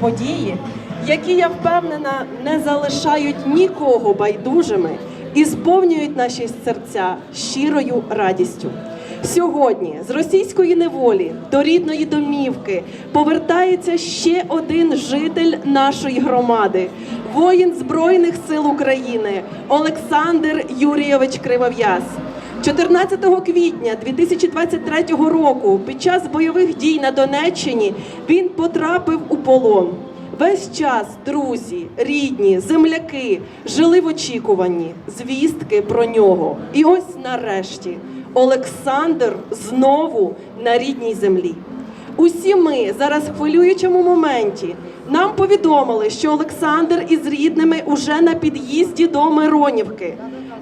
події, які, я впевнена, не залишають нікого байдужими і сповнюють наші серця щирою радістю. Сьогодні з російської неволі до рідної домівки повертається ще один житель нашої громади, воїн Збройних сил України Олександр Юрійович Кривов'яз. 14 квітня 2023 року під час бойових дій на Донеччині він потрапив у полон. Весь час друзі, рідні, земляки жили в очікуванні звістки про нього. І ось нарешті Олександр знову на рідній землі. Усі ми зараз в хвилюючому моменті. Нам повідомили, що Олександр із рідними уже на під'їзді до Миронівки.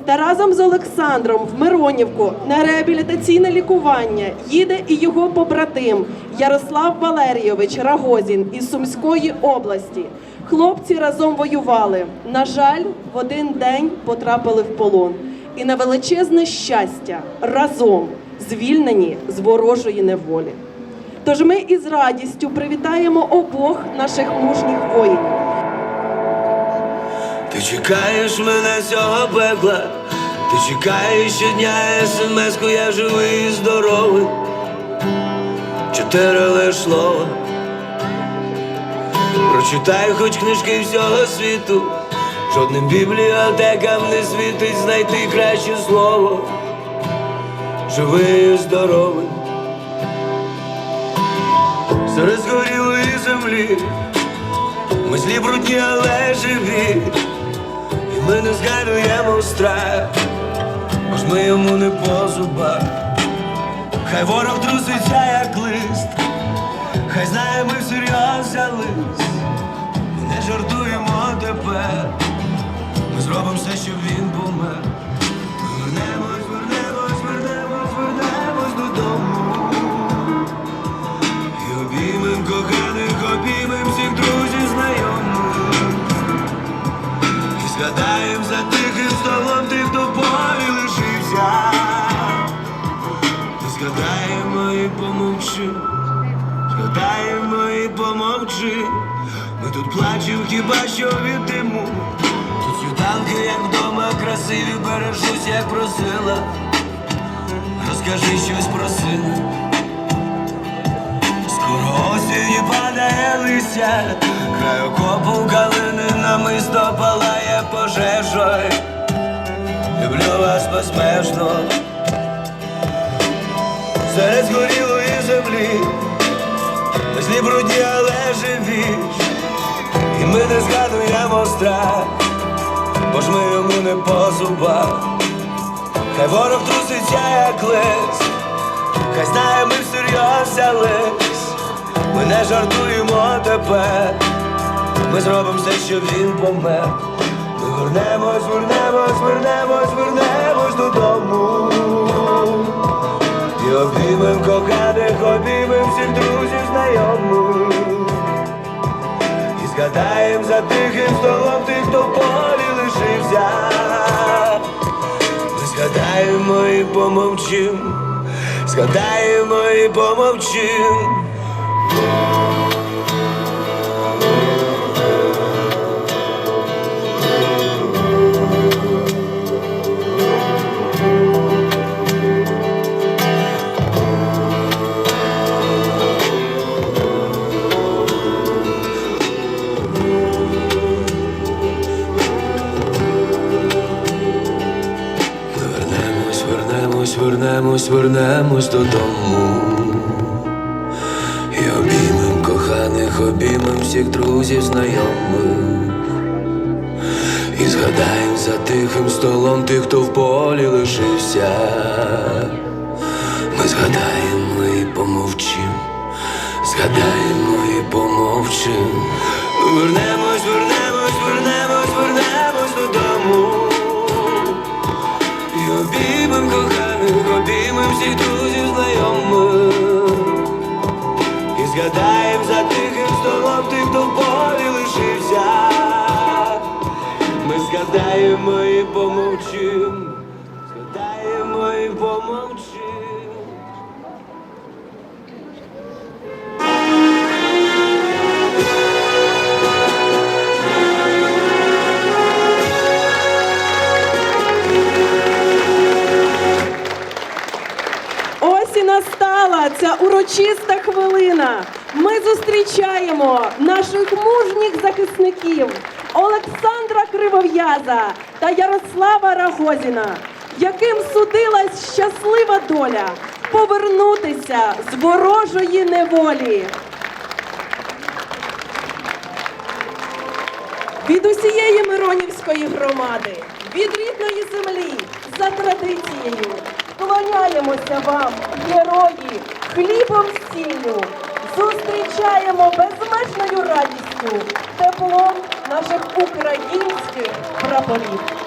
Та разом з Олександром в Миронівку на реабілітаційне лікування їде і його побратим Ярослав Валерійович Рагозін із Сумської області. Хлопці разом воювали. На жаль, в один день потрапили в полон. І на величезне щастя разом звільнені з ворожої неволі. Тож ми із радістю привітаємо обох наших мужніх воїнів. Ти чекаєш мене цього пекла, ти чекаєш щодня смс-ку, я живий і здоровий. Чотири лиш слова. Прочитай хоч книжки всього світу, жодним бібліотекам не світить знайти краще слово. Живий і здоровий. Серед згорілої землі, мислі брудні, але живі. Ми не згадуємо страх, бо ж ми йому не по зубах. Хай ворог труситься, як лист, хай знає, ми всерйоз взялись. Не жартуємо тепер, ми зробимо все, щоб він помер. Ми Вернемось, І згадаєм за тихим столом тих, хто в полі лишився. Згадаємо і помовчим, згадаємо і помовчим. Ми тут плачем хіба що від диму. Тут світанки, як вдома, красиві, бережусь, як просила. Розкажи щось про сина. Осінь падає листя, край окопу калини намисто палає пожежою. Люблю вас безмежно. Серед згорілої землі, Мислі брудні, але живі. І ми не згадуємо страх, бо ж ми йому не по зубах. Хай ворог труситься, як лист. Хай знає, ми всерйоз взялись, ми не жартуємо тепер, ми зробимо все, щоб він помер. Ми вернемось, вернемось, вернемось, вернемось додому. І обіймем коханих, обіймем всіх друзів знайомих. І згадаєм за тихим столом тих, хто полі лишився. Ми згадаємо і помовчим, згадаємо і помовчим. Вернемось, вернемось, вернемось додому. Коханих, обіймем всіх друзів знайомих. І згадаєм за тихим столом тих, хто в полі лишився. Ми згадаємо і помовчим, згадаємо і помовчим. Вернемось, вернемось, вернемось, вернемось додому. І обіймем коханих, обіймем всіх друзів знайомих. Згадаєм за тихим столом тих, хто в полі лишився. Ми згадаємо і помовчим, згадаємо і помовчим. Урочиста хвилина. Ми зустрічаємо наших мужніх захисників Олександра Кривов'яза та Ярослава Рагозіна, яким судилась щаслива доля повернутися з ворожої неволі. Від усієї Миронівської громади, від рідної землі, за традицією, вклоняємося вам, герої, хлібом сіллю, зустрічаємо безмежною радістю теплом наших українських прапорів.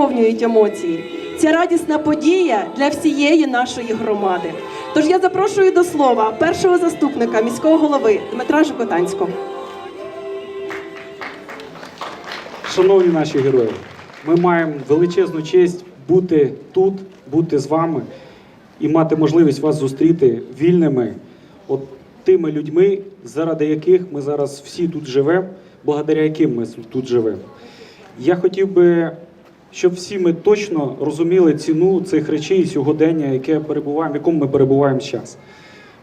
Переповнюють емоції. Ця радісна подія для всієї нашої громади. Тож я запрошую до слова першого заступника міського голови Дмитра Жукотанського. Шановні наші герої, ми маємо величезну честь бути тут, бути з вами і мати можливість вас зустріти вільними, от тими людьми, заради яких ми зараз всі тут живемо, благодаря яким ми тут живемо. Я хотів би, щоб всі ми точно розуміли ціну цих речей і сьогодення, яке перебуваємо, в якому ми перебуваємо зараз.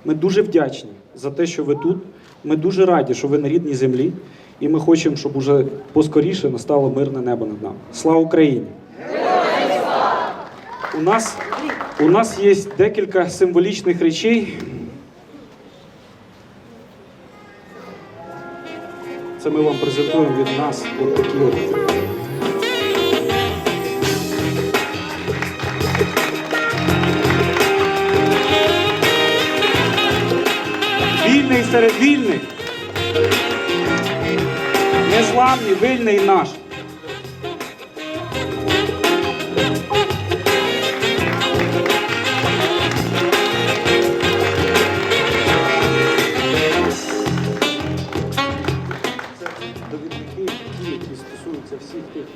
Ми дуже вдячні за те, що ви тут. Ми дуже раді, що ви на рідній землі, і ми хочемо, щоб уже поскоріше настало мирне небо над нами. Слава Україні! У нас, у нас є декілька символічних речей. Це ми вам презентуємо від нас от такі от. Серед вільних. Незламний, вільний наш.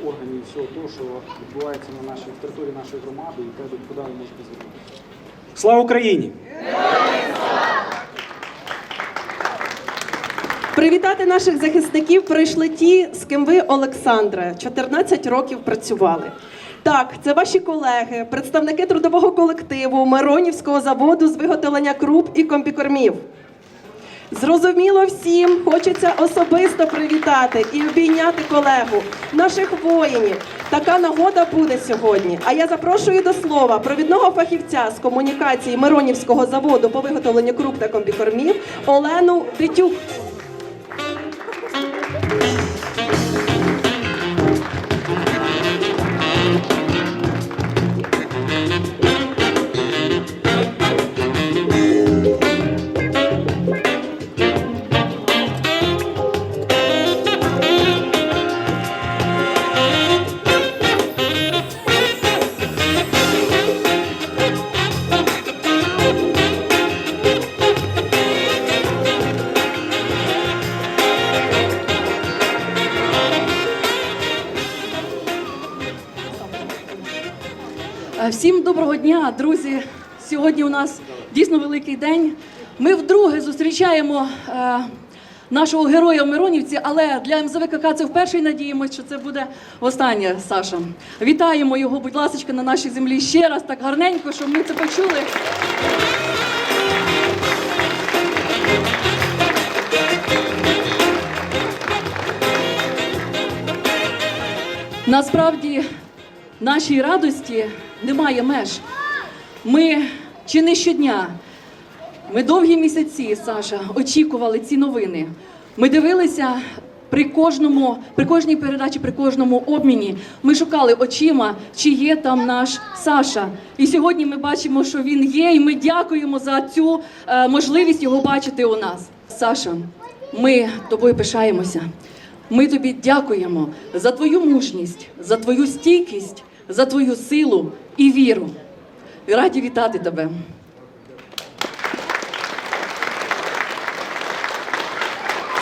Органів, всього того, що відбувається на нашій території нашої громади, і те, куди ви можете звернутися. Слава Україні! Привітати наших захисників прийшли ті, з ким ви, Олександре, 14 років працювали. Так, це ваші колеги, представники трудового колективу Миронівського заводу з виготовлення круп і комбікормів. Зрозуміло всім, хочеться особисто привітати і обійняти колегу, наших воїнів. Така нагода буде сьогодні. А я запрошую до слова провідного фахівця з комунікації Миронівського заводу по виготовленню круп та комбікормів Олену Дитюк. Сьогодні у нас дійсно великий день. Ми вдруге зустрічаємо е, нашого героя в Миронівці, але для МЗВКК це вперше і надіємося, що це буде останнє, Саша. Вітаємо його, будь ласка, на нашій землі ще раз так гарненько, щоб ми це почули. Насправді нашій радості немає меж. Ми чи не щодня, ми довгі місяці, Саша, очікували ці новини. Ми дивилися при кожному, при кожній передачі, при кожному обміні. Ми шукали очима, чи є там наш Саша. І сьогодні ми бачимо, що він є, і ми дякуємо за цю е, можливість його бачити у нас. Саша, ми тобою пишаємося. Ми тобі дякуємо за твою мужність, за твою стійкість, за твою силу і віру. Раді вітати тебе.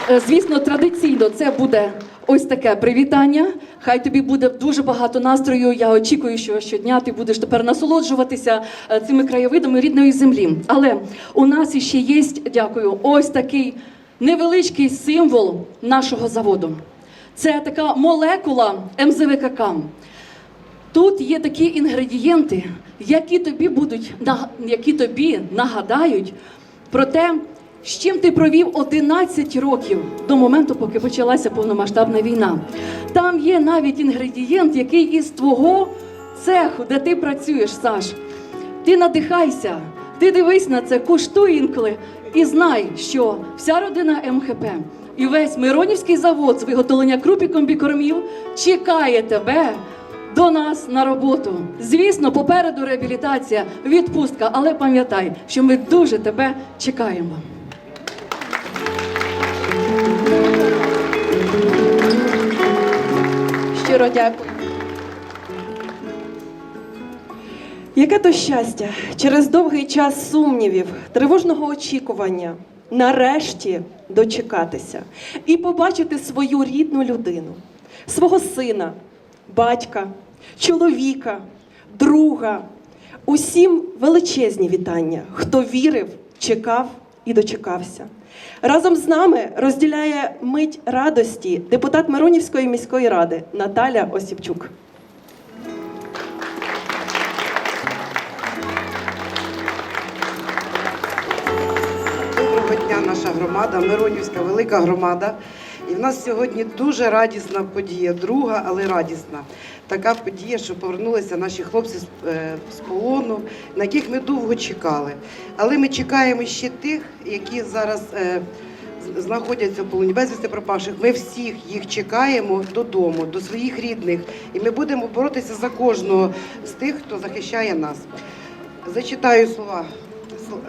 Е, Звісно, традиційно це буде ось таке привітання. Хай тобі буде дуже багато настрою. Я очікую, що щодня ти будеш тепер насолоджуватися е, цими краєвидами рідної землі. Але у нас іще є, дякую, ось такий невеличкий символ нашого заводу. Це така молекула МЗВКК. Тут є такі інгредієнти, які тобі будуть які тобі нагадають про те, з чим ти провів 11 років до моменту, поки почалася повномасштабна війна. Там є навіть інгредієнт, який із твого цеху, де ти працюєш, Саш. Ти надихайся, ти дивись на це, куштуй інколи і знай, що вся родина МХП і весь Миронівський завод з виготовлення круп і комбікормів чекає тебе до нас на роботу. Звісно, попереду реабілітація, відпустка, але пам'ятай, що ми дуже тебе чекаємо. Щиро дякую. Яке то щастя через довгий час сумнівів, тривожного очікування, нарешті дочекатися і побачити свою рідну людину, свого сина, батька, чоловіка, друга. Усім величезні вітання, хто вірив, чекав і дочекався. Разом з нами розділяє мить радості депутат Миронівської міської ради Наталя Осіпчук. Доброго дня, наша громада, Миронівська велика громада. І в нас сьогодні дуже радісна подія, друга, але радісна. Така подія, що повернулися наші хлопці з, е, полону, на яких ми довго чекали. Але ми чекаємо ще тих, які зараз е, знаходяться в полоні безвісти пропавших. Ми всіх їх чекаємо додому, до своїх рідних. І ми будемо боротися за кожного з тих, хто захищає нас. Зачитаю слова.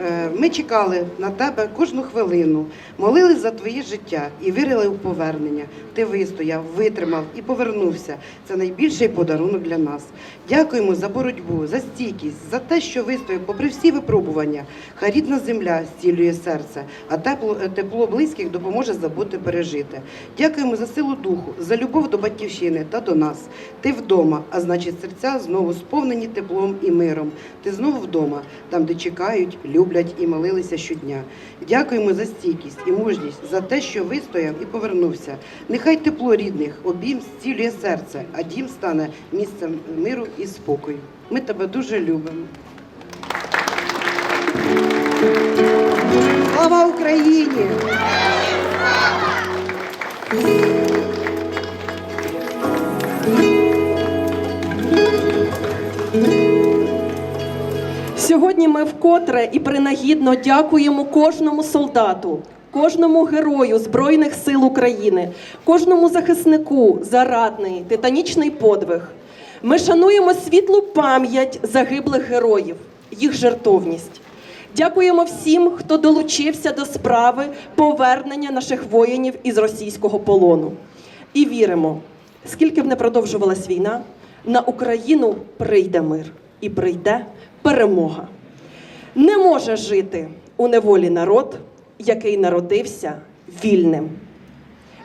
Е, Ми чекали на тебе кожну хвилину, молились за твоє життя і вірили у повернення. Ти вистояв, витримав і повернувся. Це найбільший подарунок для нас. Дякуємо за боротьбу, за стійкість, за те, що вистояв попри всі випробування. Хай рідна земля зцілює серце, а тепло, е, тепло близьких допоможе забути пережити. Дякуємо за силу духу, за любов до батьківщини та до нас. Ти вдома, а значить, серця знову сповнені теплом і миром. Ти знову вдома, там, де чекають, люблять і молилися щодня. Дякуємо за стійкість і мужність, за те, що вистояв і повернувся. Нехай тепло рідних обійм зцілює серце, а дім стане місцем миру і спокою. Ми тебе дуже любимо. Слава Україні! Сьогодні ми вкотре і принагідно дякуємо кожному солдату, кожному герою Збройних сил України, кожному захиснику за радний титанічний подвиг. Ми шануємо світлу пам'ять загиблих героїв, їх жертовність. Дякуємо всім, хто долучився до справи повернення наших воїнів із російського полону. І віримо, скільки б не продовжувалась війна, на Україну прийде мир і прийде перемога. Не може жити у неволі народ, який народився вільним.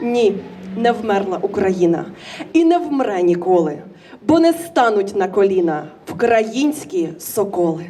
Ні, не вмерла Україна і не вмре ніколи, бо не стануть на коліна вкраїнські соколи.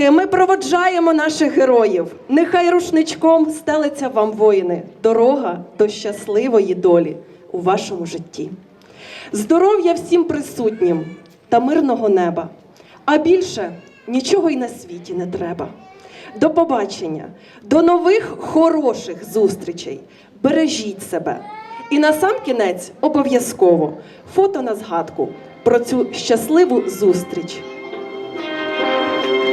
Оплески ми проводжаємо наших героїв. Нехай рушничком стелиться вам воїни. Дорога до щасливої долі у вашому житті. Здоров'я всім присутнім та мирного неба. А більше нічого й на світі не треба. До побачення, до нових хороших зустрічей. Бережіть себе. І на сам кінець обов'язково фото на згадку про цю щасливу зустріч.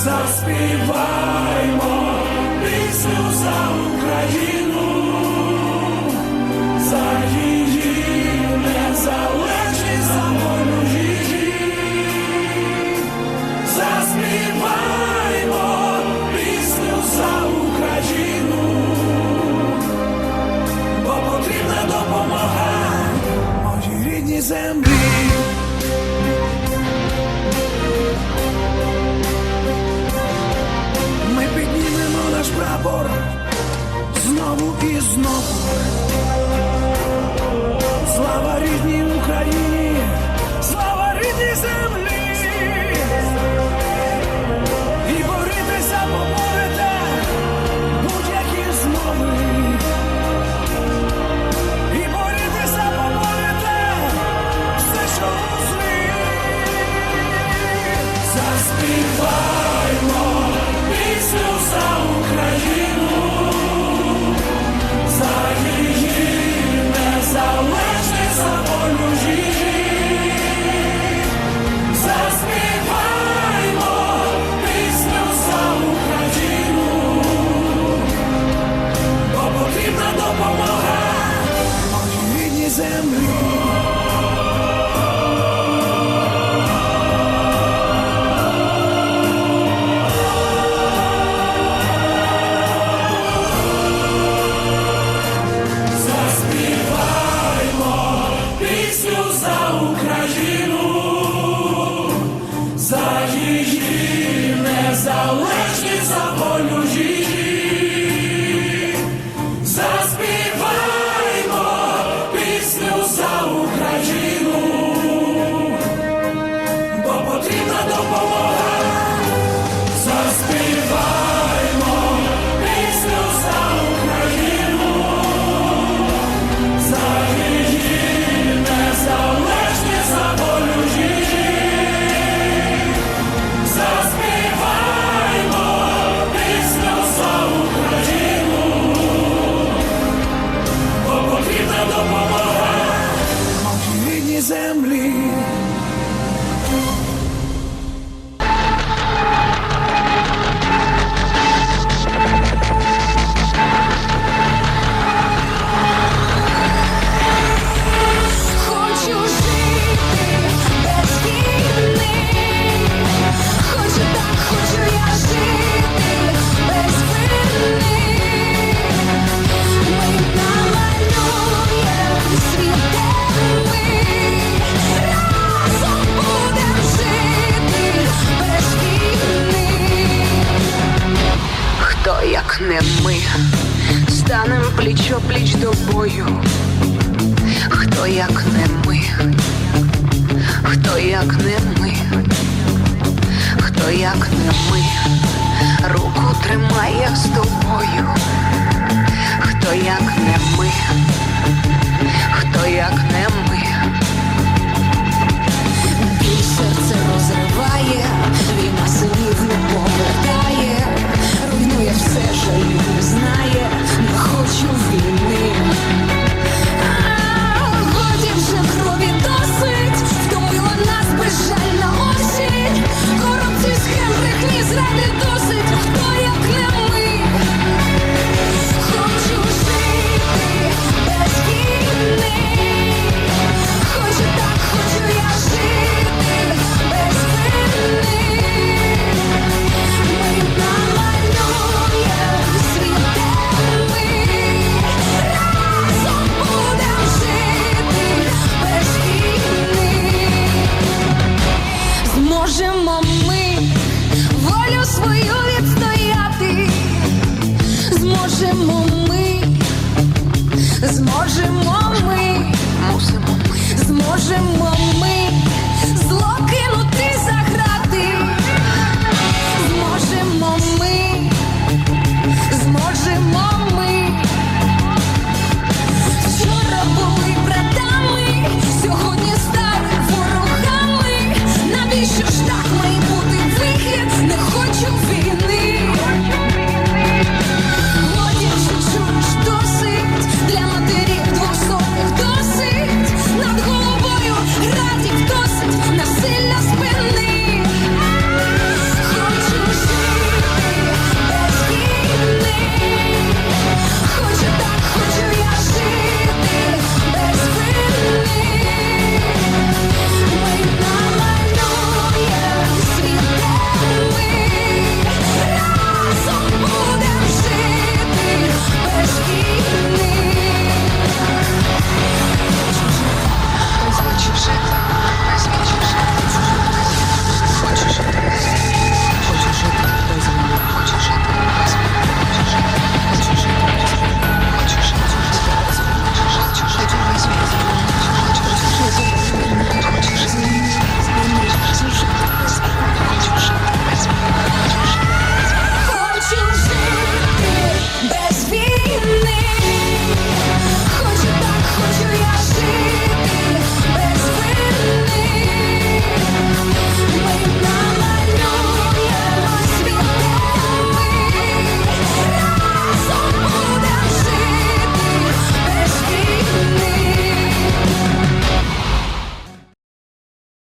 злі. Заспіваймо пісню за Україну, хто як не ми, руку тримає з тобою. Хто як не ми, хто як не ми. Біль серце розриває, війна синів не повертає, руйнує все, жалю не знає, не хочу війни. Stock lane.